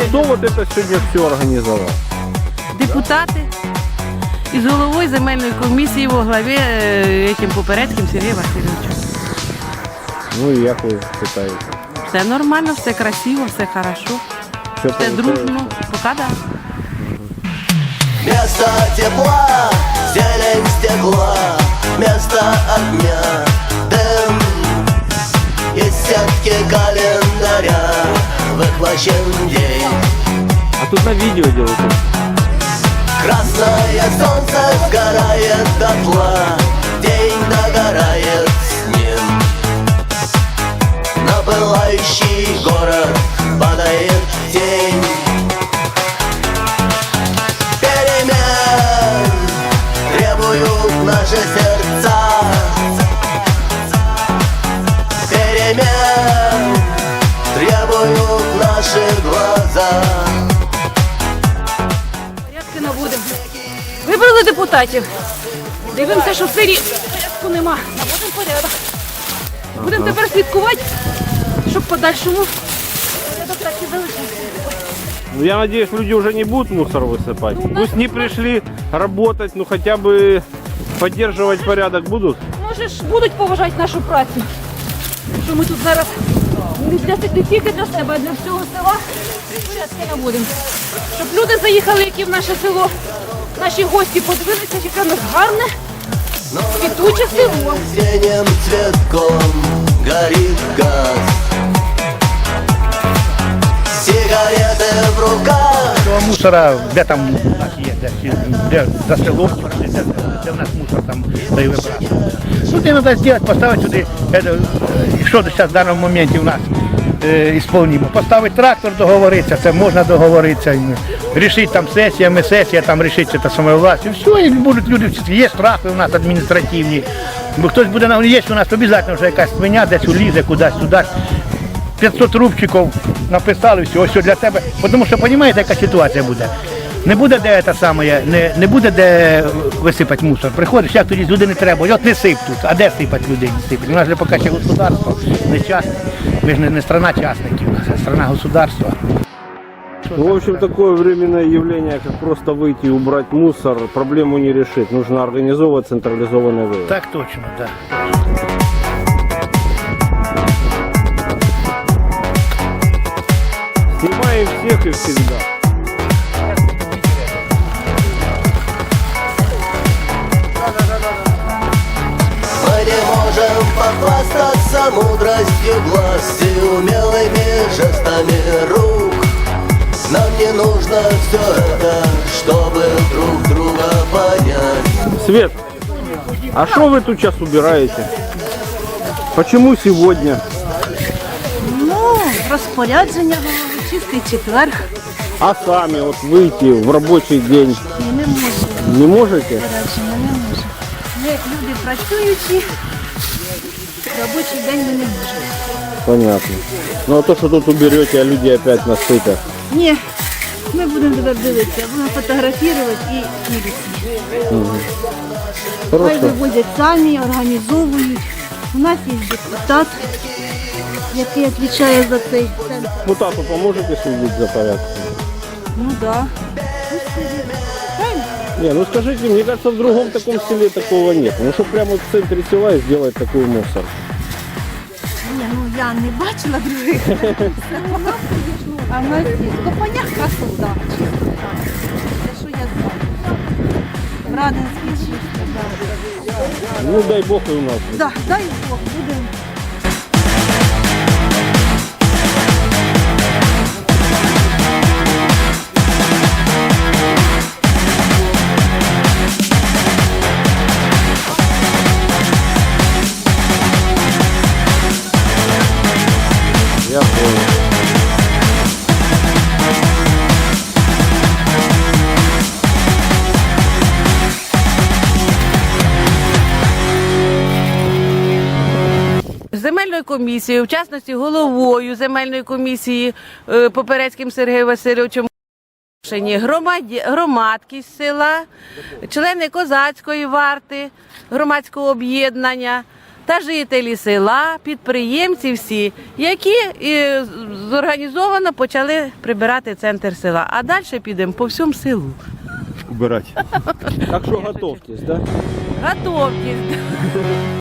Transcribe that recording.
это сегодня все организовал? депутати із головою земельної комісії во главі е, яким попередським Сергієм Васильовичем. Ну и як ви считаете? Все нормально, все красиво, все хорошо, Все все дружно. Пока да. Место тепла, зелень стекла Место огня, дым Есть сетки календаря Выхвачен день А тут на видео делают. Красное солнце сгорает дотла День догорает с На пылающий город падает тень. Наши сердца. Перемен требуют наши глаза Вибрали депутатів. Дивимося, що в селі порядку нема. Наводимо порядок. Будемо тепер слідкувати, щоб в подальшому порядок так і залишився. Ну, я надеюсь, люди уже не будут мусор высыпать. Пусть не пришли работать, ну хотя бы поддерживать порядок будут. Може ж будуть поважати нашу працю. Що ми тут зараз не для не тільки для себе, а для всього села порядки наводимо. Щоб люди заїхали, які в наше село, наші гості подивилися, яке в нас гарне, квітуче село. Цветком горит газ Сигареты в руках Того мусора, де там у нас є, де, де за селом, де, де, де в нас мусор там де вибрати. Ну, ти треба зробити, поставити сюди, е, е, що зараз в даному моменті у нас е, ісполнімо. Поставити трактор, договоритися, це можна договоритися. Рішити там сесіями, сесія там рішиться та саме власть. І все, і будуть люди, є штрафи у нас адміністративні. Бо хтось буде на є у нас обов'язково вже якась свиня десь улізе кудись, туди. 500 рубчиків написали, все, ось для тебе. Тому що розумієте, яка ситуація буде. Не буде де це саме, не, не буде де висипати мусор. Приходиш, як тоді люди не треба, от не сип тут, а де сипати людей сипать? У нас же поки ще господарство, не частне. Ми ж не, не страна частників, а страна государства. Ну, в общем, такое временное явление, как просто выйти и убрать мусор, проблему не решит. Нужно организовывать централизованный вывоз. Так точно. Да. Снимаем всех и всегда. Мы не можем похвастаться мудростью глаз И умелыми жестами рук Нам не нужно все это, чтобы друг друга понять Свет, а что вы тут сейчас убираете? Почему сегодня? Ну, розпорядження голови, чистий четвер. А сами вот выйти в рабочий день Ні, не можу. не можете? Розпорядження не можу. Ми люди працюючі, робочий день ми не можемо. Понятно. Ну а то, что тут уберете, а люди опять насытят. Ні, ми будемо тепер дивитися, будемо фотографувати і мірити. Хай Хорошо. вивозять самі, організовують. У нас є депутат, який відповідає за цей центр. Депутату поможете следить за порядком? Ну так. Не, ну скажите, мне кажется, в другом таком селе такого нет. Ну, что прямо в центре села сделать такой мусор. Ні, ну я не бачила других. А ми красота. Чисто так. Це що я знаю. В Радинській чисто. Ну, дай бог и у нас. Да, дай Бог, будемо. Земельною комісією, в частності головою земельної комісії е, Поперецьким Сергієм Васильовичем. Громаді- громадськість села, члени козацької варти, громадського об'єднання, та жителі села, підприємці всі, які е, зорганізовано почали прибирати центр села. А далі підемо по всьому селу. Так что готовьтесь, да? Готовтесь.